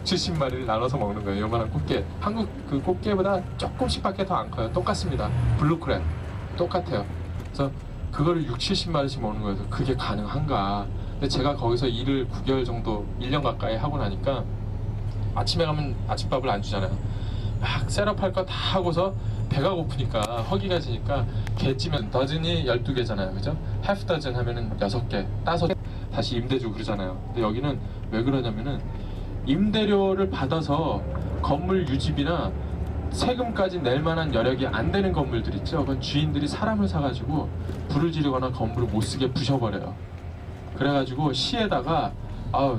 6, 70마리를 나눠서 먹는 거예요. 요만한 꽃게. 한국 그 꽃게보다 조금씩밖에 더 안 커요. 똑같습니다. 블루크랩. 똑같아요. 그래서 그거를 6, 70마리씩 먹는 거예요. 그게 가능한가. 근데 제가 거기서 일을 9개월 정도, 1년 가까이 하고 나니까 아침에 가면 아침밥을 안 주잖아요. 막 셋업할 거 다 하고서 배가 고프니까 허기가 지니까 개찌면 더즌이 12개잖아요. 그죠? half dozen 하면은 6개, 5개 다시 임대 주고 그러잖아요. 근데 여기는 왜 그러냐면은 임대료를 받아서 건물 유지비나 세금까지 낼 만한 여력이 안 되는 건물들 있죠. 그건 주인들이 사람을 사가지고 불을 지르거나 건물을 못 쓰게 부셔버려요. 그래가지고 시에다가 아우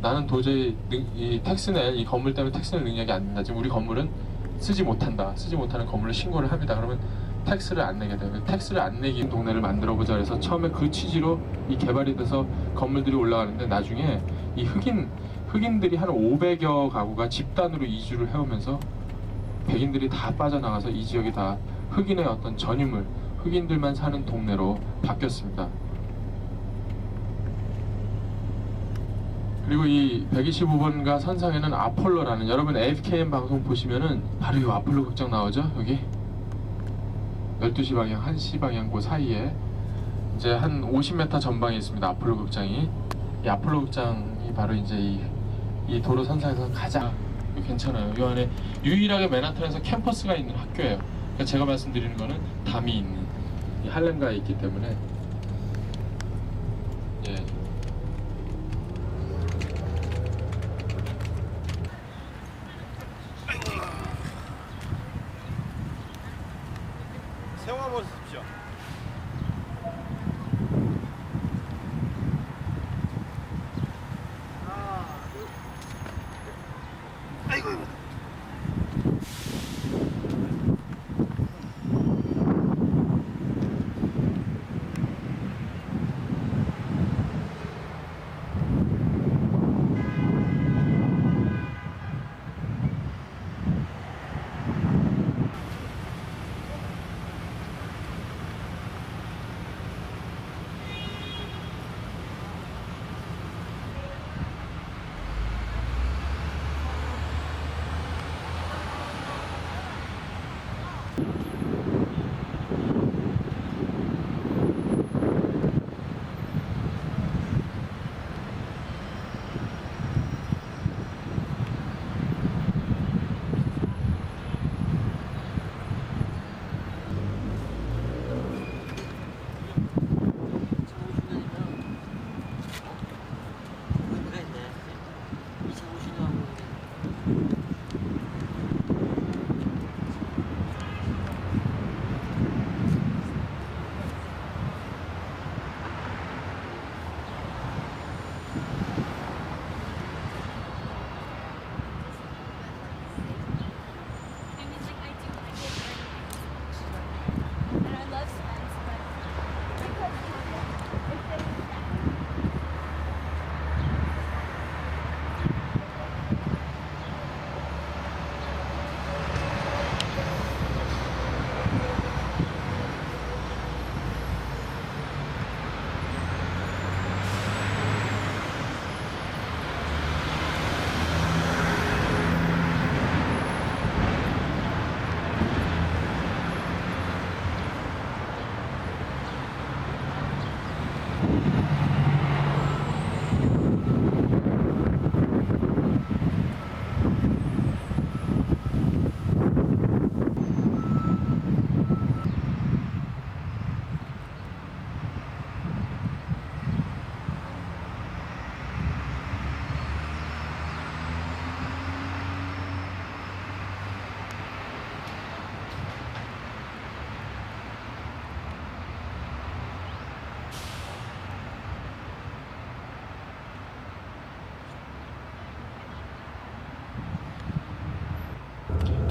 나는 도저히 능- 이 텍스 낼, 이 건물 때문에 텍스 낼 능력이 안 된다. 지금 우리 건물은 쓰지 못한다. 쓰지 못하는 건물을 신고를 합니다. 그러면 텍스를 안 내게 돼요. 텍스를 안 내기 동네를 만들어 보자 그래서 처음에 그 취지로 이 개발이 돼서 건물들이 올라가는데 나중에 이 흑인 흑인들이 한 500여 가구가 집단으로 이주를 해오면서 백인들이 다 빠져나가서 이 지역이 다 흑인의 어떤 전유물, 흑인들만 사는 동네로 바뀌었습니다. 그리고 이 125번가 선상에는 아폴로라는 여러분 AFKM 방송 보시면은 바로 이 아폴로 극장 나오죠? 여기? 12시 방향 1시 방향 그 사이에 이제 한 50m 전방에 있습니다 아폴로 극장이. 이 아폴로 극장이 바로 이제 이, 이 도로 선상에서 가장 괜찮아요 이 안에 유일하게 맨하탄에서 캠퍼스가 있는 학교예요 그러니까 제가 말씀드리는 거는 담이 있는 이 할렘가에 있기 때문에 예. 세워 보십시오.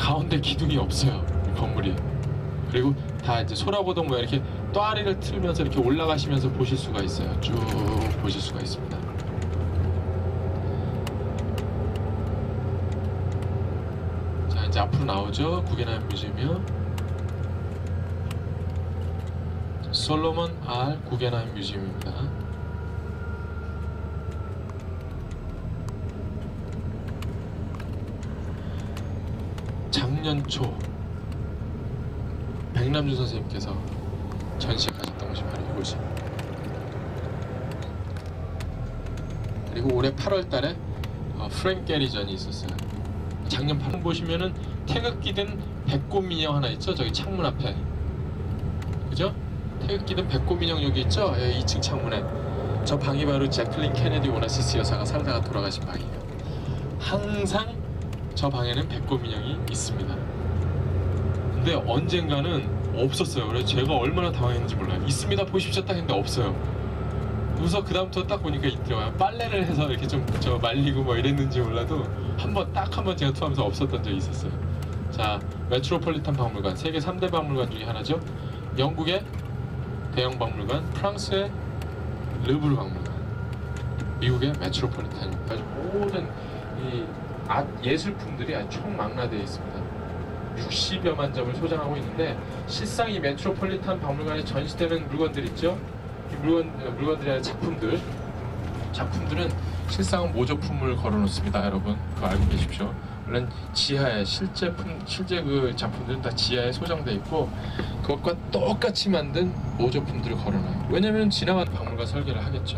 가운데 기둥이 없어요 이 건물이. 그리고 다 이제 소라보동 뭐 이렇게 또아리를 틀면서 이렇게 올라가시면서 보실 수가 있어요. 쭉 보실 수가 있습니다. 자 이제 앞으로 나오죠? 구겐하임 뮤지엄이요. 솔로몬 R 구겐하임 뮤지엄입니다 2000년 초 백남준 선생님께서 전시에 가셨던 곳이 바로 이곳이. 그리고 올해 8월 달에 어, 프랭 게리전이 있었어요. 작년 8월 보시면은 태극기 든 배꼽 민영 하나 있죠? 저기 창문 앞에. 그죠? 태극기 든 배꼽 민영 여기 있죠? 예, 2층 창문에. 저 방이 바로 제클린 케네디 오나시스 여사가 살다가 돌아가신 방이에요. 항상 저 방에는 배꼽 민영이 있습니다. 근데 언젠가는 없었어요. 그래서 제가 얼마나 당황했는지 몰라요. 있습니다. 보십시오. 딱 했는데 없어요. 그래서 그 다음부터 딱 보니까 있더라고요. 빨래를 해서 이렇게 좀 저 말리고 뭐 이랬는지 몰라도 한 번 딱 한 번 제가 투하면서 없었던 적이 있었어요. 자, 메트로폴리탄 박물관 세계 3대 박물관 중에 하나죠. 영국의 대형 박물관, 프랑스의 르브르 박물관, 미국의 메트로폴리탄. 모든 이 아, 예술품들이 총망라되어 있습니다. 60여만 점을 소장하고 있는데 실상 이 메트로폴리탄 박물관에 전시되는 물건들 있죠? 이 물건 어, 물건들이 아니라 작품들 작품들은 실상은 모조품을 걸어놓습니다, 여러분. 그거 알고 계십시오. 물론 지하에 실제 품 실제 그 작품들은 다 지하에 소장돼 있고 그것과 똑같이 만든 모조품들을 걸어놔요. 왜냐면 지나가는 박물관 설계를 하겠죠.